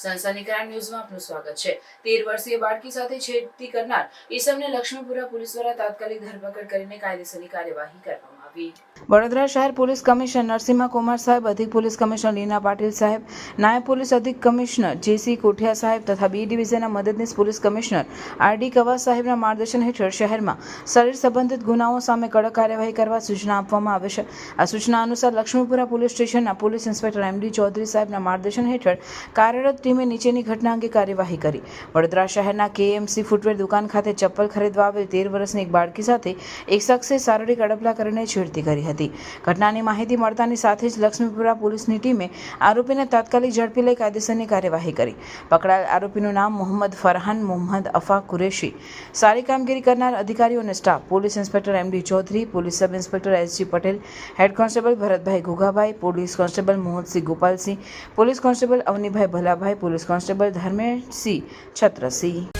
સંસ્થાની ક્રાઇમ ન્યૂઝમાં આપનું સ્વાગત છે. તેર વર્ષીય બાળકી સાથે છેડતી કરનાર ઈસમને લક્ષ્મીપુરા પોલીસ દ્વારા તાત્કાલિક ધરપકડ કરીને કાયદેસરની કાર્યવાહી કરવામાં આવી. વડોદરા શહેર પોલીસ કમિશનર નરસિંહા કુમાર સાહેબ, અધિક પોલીસ કમિશનર લીના પાટીલ સાહેબ, નાયબ પોલીસ અધિક કમિશનર જેસી કોઠિયા સાહેબ તથા બી ડિવિઝનના મદદનીશ પોલીસ કમિશનર આરડી કવા સાહેબના માર્ગદર્શન હેઠળ શહેરમાં શરીર સંબંધિત ગુનાઓ સામે કડક કાર્યવાહી કરવા સૂચના આપવામાં આવે છે. આ સૂચના અનુસાર લક્ષ્મીપુરા પોલીસ સ્ટેશનના પોલીસ ઇન્સ્પેક્ટર એમડી ચૌધરી સાહેબના માર્ગદર્શન હેઠળ કાર્યરત ટીમે નીચેની ઘટના અંગે કાર્યવાહી કરી. વડોદરા શહેરના કેએમસી ફૂટવેર દુકાન ખાતે ચપ્પલ ખરીદવા આવેલ તેર વર્ષની એક બાળકી સાથે એક શખ્સે શારીરિક અડપલા કરીને છેડતી કરી હતી. ઘટનાની માહિતી મળતાની સાથે જ લક્ષ્મીપુરા પોલીસની ટીમે આરોપીને તાત્કાલિક ઝડપી લઈ કાયદેસરની કાર્યવાહી કરી. પકડાયેલ આરોપીનું નામ મોહમ્મદ ફરહાન, મોહમ્મદ અફા કુરેશી. સારી કામગીરી કરનાર અધિકારીઓ અને staff. Police inspector MD Chaudhary, police sub inspector SG Patel, head constable Bharatbhai Ghughabhai, police constable Mohansinh Gopalsinh, police constable Avnibhai Bhalabhai, police constable Dharmeshsinh Chhatrasinh.